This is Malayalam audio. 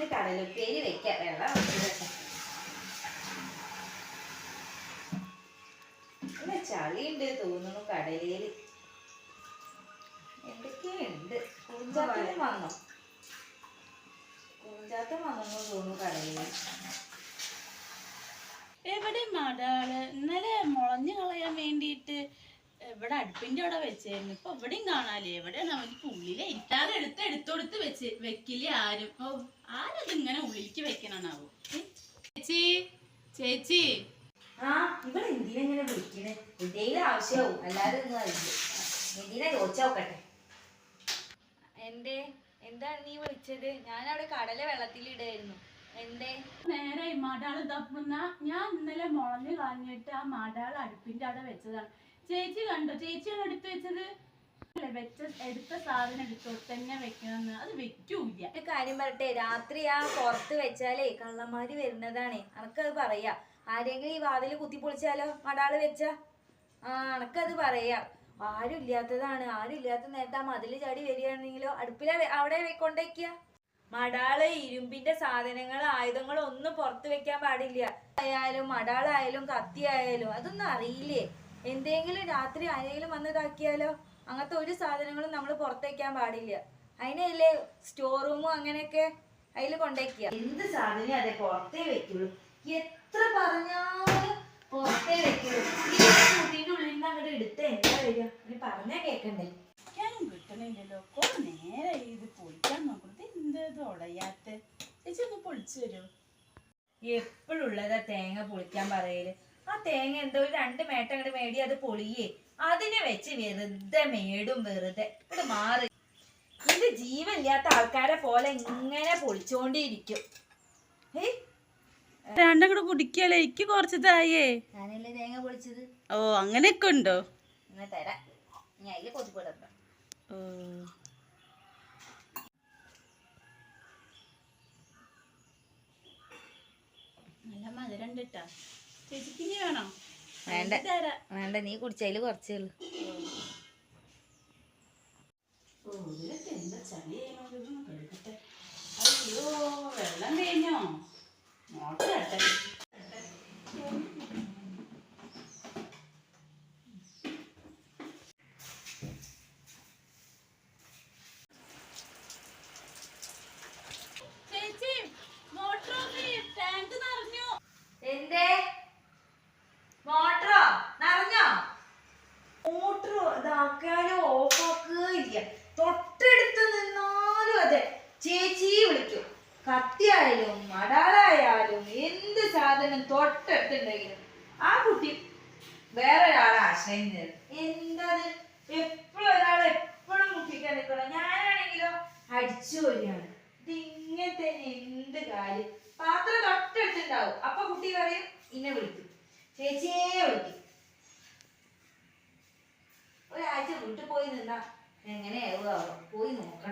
ഇത് കടലുപ്പേരി വെക്കാം. വെള്ളം ഇവിടെ ചളിയുണ്ട് തോന്നുന്നു കടലയിൽ എന്തൊക്കെയുണ്ട് കുഞ്ചാത്തനും വന്നോ? കൂഞ്ചാത്തം വന്നു തോന്നുന്നു കടലിൽ. എവിടെ മാടാൾ ഇന്നലെ മുളഞ്ഞു കളയാൻ വേണ്ടിയിട്ട് ഇവിടെ അടുപ്പിന്റെ അവിടെ വെച്ചായിരുന്നു ഇപ്പൊ എവിടെയും കാണാല്ലേ? എവിടെയാണ് അവനിക്ക് ഉള്ളിലെ ഇരിക്കാതെ എടുത്ത് എടുത്തൊടുത്ത് വെച്ച് വെക്കില്ലേ ആരും? ഓ ആരത് ഇങ്ങനെ ഉള്ളിലേക്ക് വെക്കണാവോ ചേച്ചി ചേച്ചി. ആ ഇവിടെ എന്തിനെങ്ങനെ വിളിക്കണേ? എന്തെങ്കിലും ആവശ്യമാവും അല്ലാതെ ഒന്നും അറിയില്ല എന്തിനാ ചോദിച്ചോക്കട്ടെ എന്തേ? എന്താണ് നീ വിളിച്ചത്? ഞാൻ അവിടെ കടല വെള്ളത്തിലിടായിരുന്നു എന്തേ? നേരെ ഈ മടാൾ തപ്പുന്ന ഞാൻ ഇന്നലെ മുളഞ്ഞു കളഞ്ഞിട്ട് ആ മടാൾ അടുപ്പിന്റെ അവിടെ വെച്ചതാണ്. ചേച്ചി കണ്ടോ? ചേച്ചിയാണ് എടുത്ത് വെച്ചത്. വെച്ച എടുത്ത സാധനം എടുത്തോട്ട് തന്നെ വെക്കണമെന്ന് അത് വെക്കൂല ഒരു കാര്യം പറയട്ടെ രാത്രി ആ പുറത്ത് വെച്ചാലേ കള്ളന്മാര് വരുന്നതാണേ. അനക്കത് പറയാ. ആരെങ്കിലും ഈ വാതിൽ കുത്തി പൊളിച്ചാലോ മടാൾ വെച്ച? ആ അനക്കത് പറയാ. ആരും ഇല്ലാത്തതാണ് ആരും ഇല്ലാത്ത നേരത്തെ ആ മതിൽ ചാടി വരികയാണെങ്കിലോ? അടുപ്പിലെ അവിടെ കൊണ്ടേക്കുക മടാൾ ഇരുമ്പിന്റെ സാധനങ്ങൾ ആയുധങ്ങൾ ഒന്നും പുറത്ത് വെക്കാൻ പാടില്ല. ആയാലും മടാളായാലും കത്തി ആയാലും അതൊന്നും അറിയില്ലേ? എന്തെങ്കിലും രാത്രി ആരെങ്കിലും വന്ന് ഇതാക്കിയാലോ? അങ്ങനത്തെ ഒരു സാധനങ്ങളും നമ്മൾ പുറത്തേക്കാൻ പാടില്ല. അതിനല്ലേ സ്റ്റോർ റൂമും അങ്ങനെയൊക്കെ അതിൽ കൊണ്ടേക്കുക. എന്ത് സാധനം അതെ പുറത്തേ വെക്കുള്ളൂ. എത്ര പറഞ്ഞാലും പുറത്തേ വെക്കുള്ളൂ. കുട്ടീന്റെ ഉള്ളിൽ നിന്ന് അങ്ങോട്ട് എടുത്ത് എന്താ വരിക? അവന് പറഞ്ഞാ കേക്കണ്ടേ? ഞാനും കിട്ടണില്ലല്ലോ. കുറെ നേരെ ഇത് പൊളിക്കാൻ നോക്കുന്നത്. എന്ത് ഉടയാത്ത? ചേച്ചി ഒന്ന് പൊളിച്ചു തരുമോ? എപ്പോഴുള്ളതാ തേങ്ങ പൊളിക്കാൻ പറയൽ. ആ തേങ്ങ എന്തോ ഒരു രണ്ട് മേട്ട അങ്ങോട്ട് മേടി അത് പൊളിയേ. അതിനെ വെച്ച് വെറുതെ മേടും വെറുതെ. ഇത് മാറി. ഇത് ജീവനില്ലാത്ത ആൾക്കാരെ പോലെ ഇങ്ങനെ പൊളിച്ചോണ്ടിരിക്കും. ഏയ് രണ്ടും കൂടെ കുടിക്കല്ലേ? എനിക്ക് കുറച്ച് തായേ ഞാനല്ലേ തേങ്ങ പൊളിച്ചത്? ഓ അങ്ങനെയൊക്കെ ഉണ്ടോ? തരാം. ഞാൻ അതിൽ കൊത്തിപ്പെടണ്ട ഓ. നല്ല മധുരം കിട്ടാ വേണ്ട. വേണ്ട നീ കുടിച്ചതിൽ കുറച്ചേ ഉള്ളൂ. വെള്ളം കഴിഞ്ഞോ? മോട്ടർ ഇട്ടെ ചേച്ചി മോട്ടർ ടാങ്ക് നിറഞ്ഞു എന്തേ മോട്ടറോ നിറഞ്ഞോ മോട്ടർ ഇതാക്കാനും ഓഫാക്കുകയില്ല തൊട്ടടുത്ത് നിന്നാലും അതെ ചേച്ചി വിളിക്കും കത്തിയായാലും മടാളായാലും എന്ത് സാധനം തൊട്ടടുത്തുണ്ടെങ്കിലും ആ കുട്ടി വേറെ ഒരാളെ ആശ്രയം തരും എന്താ എപ്പോഴും ഒരാൾ എപ്പോഴും മുട്ടിക്കാൻ നിൽക്കണം. ഞാനാണെങ്കിലോ അടിച്ചു വരികയാണ് ഇത് ഇങ്ങനത്തെ എന്ത് കാര്യം? പാത്രം തൊട്ടടുത്തുണ്ടാവും. അപ്പൊ കുട്ടി പറയും ഇന്നെ വിളിക്കും. ചേച്ചിയെ വിളിക്കും. ഒരാഴ്ച വീട്ടിൽ പോയി നിന്നാ എങ്ങനെയാവുക പോയി നോക്കണം.